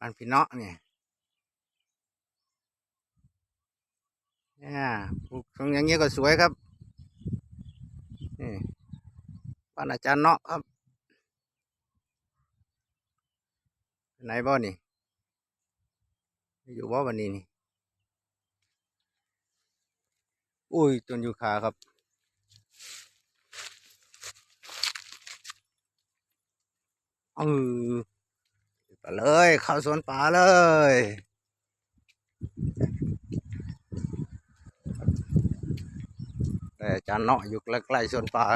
อันพี่เนาะเนี่ยเนี่ยปลูกตรงอย่างเงี้ยก็สวยครับนี่บ้านอาจารย์เนาะครับ ไหนบ่นี่ อยู่บ่วันนี้นี่อุ้ยต้นยูคาครับเออ ไปเลยเข้าสวนป่าเลย แต่จารย์เนาะอยู่ใกล้ๆสวนป่า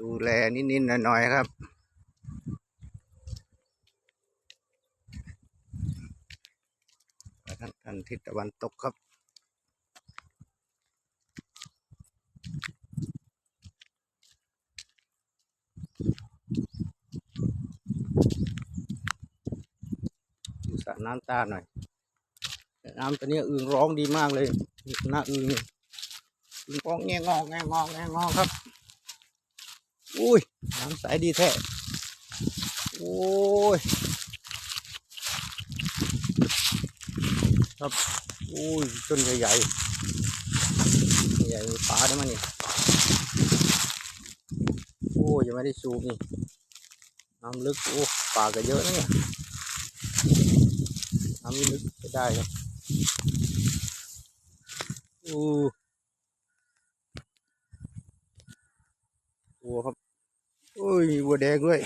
ดูแลนิดๆหน่อยๆครับทางทางทิศตะวันตกครับ ดูสระ น้ำตาหน่อย น้ำตัวนี้อึ่งร้องดีมากเลยหน้าอึ่งนี่อึ่งร้องแงงอกแงงอกแงงอกครับ อุ้ยน้ำใสดีแท้โอ้ยครับอุ้ยต้นใหญ่ใหญ่ๆมีปลาด้วยมั้ยนี่โอ้ยยังไม่ได้สูบนี่น้ำลึกโอ้ปลาก็เยอะนะเนี่ย น้ำลึกก็ได้ครับอู้วัวครับโอ้ยวัวแดงด้วย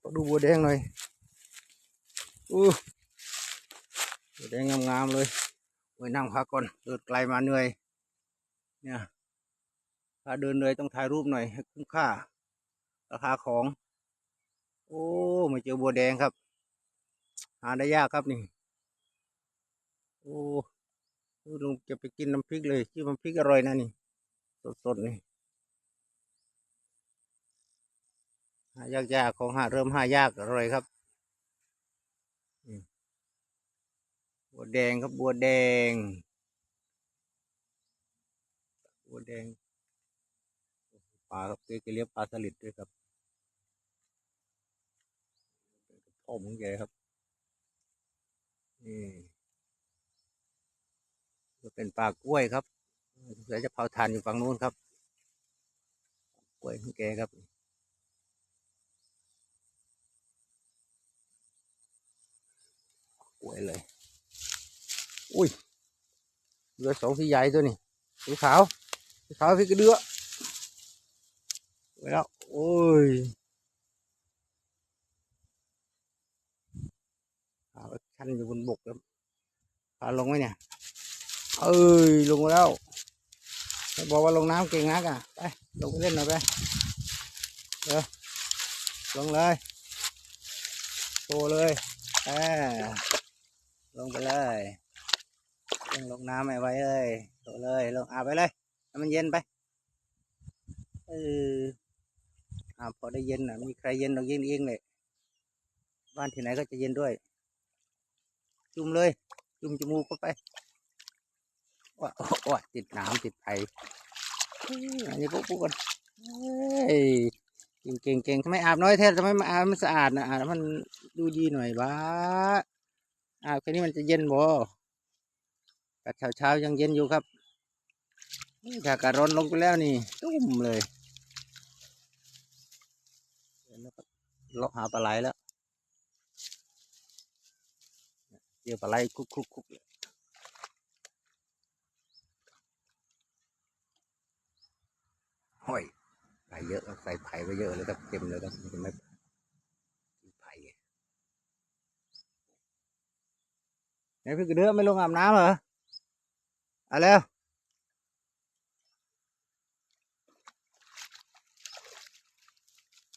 ขอดูวัวแดงหน่อยอู้วัวแดงงามๆเลยไว้นั่งพักก่อนเดินไกลมาเหนื่อย เนี่ยถ้าเดินเหนื่อยต้องถ่ายรูปหน่อยให้คุ้มค่า ราคาของ โอ้มาเจอบัวแดงครับ หาได้ยากครับนี่ โอ้ลุงจะไปกินน้ำพริกเลยชื่อน้ำพริกอร่อยนะนี่ สดๆนี่หายากๆของหาเริ่มหายากอร่อยครับบัวแดงครับบัวแดง บัวแดงปลาครับเกเรียกปลาสลิดด้วยครับพ่อมึงแกครับ นี่ก็เป็นปลากล้วยครับเดี๋ยวจะเผาทานอยู่ฝั่งนู้นครับ กล้วยของแกครับกล้วยเลย อุ้ยเหลือสองที่ใหญ่ตัวนี่สีขาวสีขาวพี่กระเดือไปแล้ว โอ้ย ขาวชันอยู่บนบกครับพาลงไหมเนี่ย เอ้ยลงแล้วบอกว่าลงน้ำเก่งนักอะไปลงไปเล่นหน่อยไปเดี๋ยวลงเลยโชว์เลยแอลงไปเลยลงลงน้ำไม่ไว้เลยโชว์เลยลงอาบไปเลยให้มันเย็นไปเอออาบพอได้เย็นอะมีใครเย็นเราเย็นเองเลยบ้านที่ไหนก็จะเย็นด้วย จุ่มเลย จุ่มจมูกเข้าไปว่าว่าติดน้ำติดไฟอันนี้ปุ๊บปุ๊บกันเฮ้ยเก่งเก่งเก่งทำไมอาบน้อยแท้ทำไมมาอาบมันสะอาดนะอาบแล้วมันดูดีหน่อยบ้าอาบแค่นี้มันจะเย็นบ่กัดเช้าเช้ายังเย็นอยู่ครับถ้าอากาศร้อนลงไปแล้วนี่ตุ้มเลยแล้วครับเลาะหาปลาไหลแล้ว เจอปลาไหลคุกคุกคุกเลยห้อยไผ่เยอะครับใส่ไผ่ไปเยอะเลยครับเต็มเลยครับมันจะไม่ไผ่ไหนพี่กระเดือไม่ลงอาบน้ำเหรอเอาแล้ว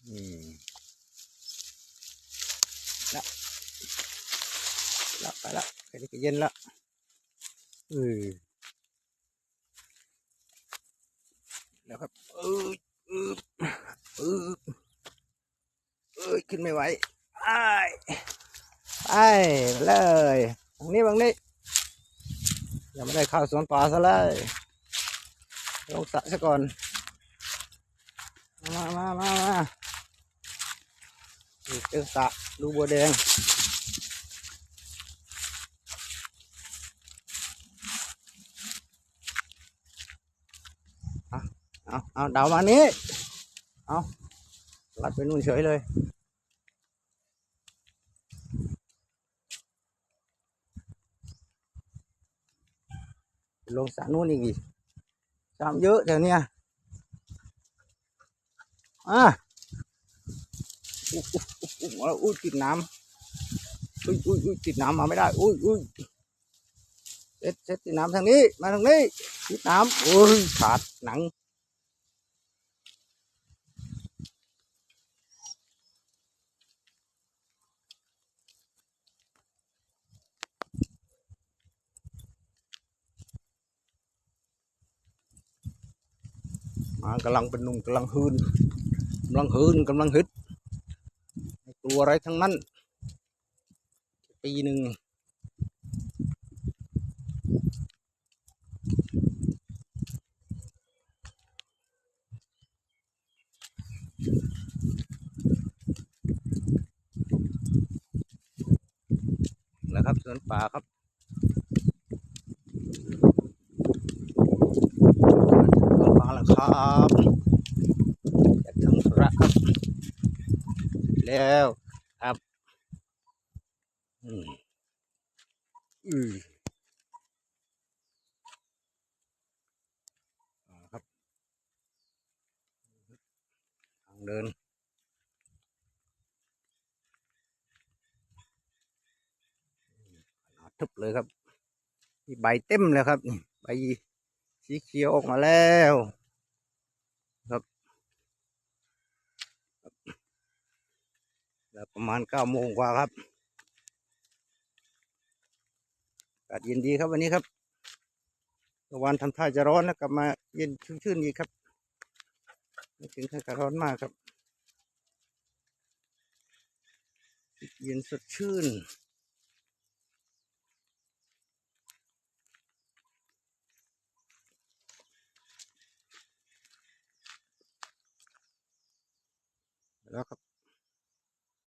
นี่แล้วแล้ว ไปแล้วแค่นี้ก็เย็นแล้วเออแล้วครับเออเออเออเอ้ยขึ้นไม่ไหวไอ้ไอ้เลยบางนี้บางนี้ยังไม่ได้เข้าสวนป่าซะเลยลงสระซะก่อน มามามามาเจอสระดูบัวแดง เอา เอาเอาเดามานี้เอาลัดไปนู่นเฉยเลยลงสระนู่นอีกดิจามเยอะแถวเนี้ยอะอุ๊ยอุ๊ยอุ๊ยอุ๊ยติดน้ำอุ้ยอุ้ยอุ้ยติดน้ำมาไม่ได้อุ้ยอุ้ยเซ็ตเซ็ตติดน้ำทางนี้ มาทางนี้ติดน้ำอุ้ยขาดหนัง มากำลังเป็นหนุ่มกำลังฮืนกำลังฮืนกำลังฮึดกลัวอะไรทั้งนั้น ปีหนึ่งนะครับสวนป่าครับสว นป่าแล้วครับอยากทำธุระครับ แล้วครับอืมอืมอ่าครับทางเดินทึบเลยครับ ใบเต็มแล้วครับ ใบสีเขียวออกมาแล้ว ครับแล้ว ประมาณเก้าโมงกว่าครับอากาศเย็นดีครับวันนี้ครับเมื่อวานทำท่าจะร้อนแล้วกลับมาเย็นชุ่มชื่นดีครับ ไม่ถึงขั้นกับร้อนมากครับ เย็นสดชื่นแล้วครับ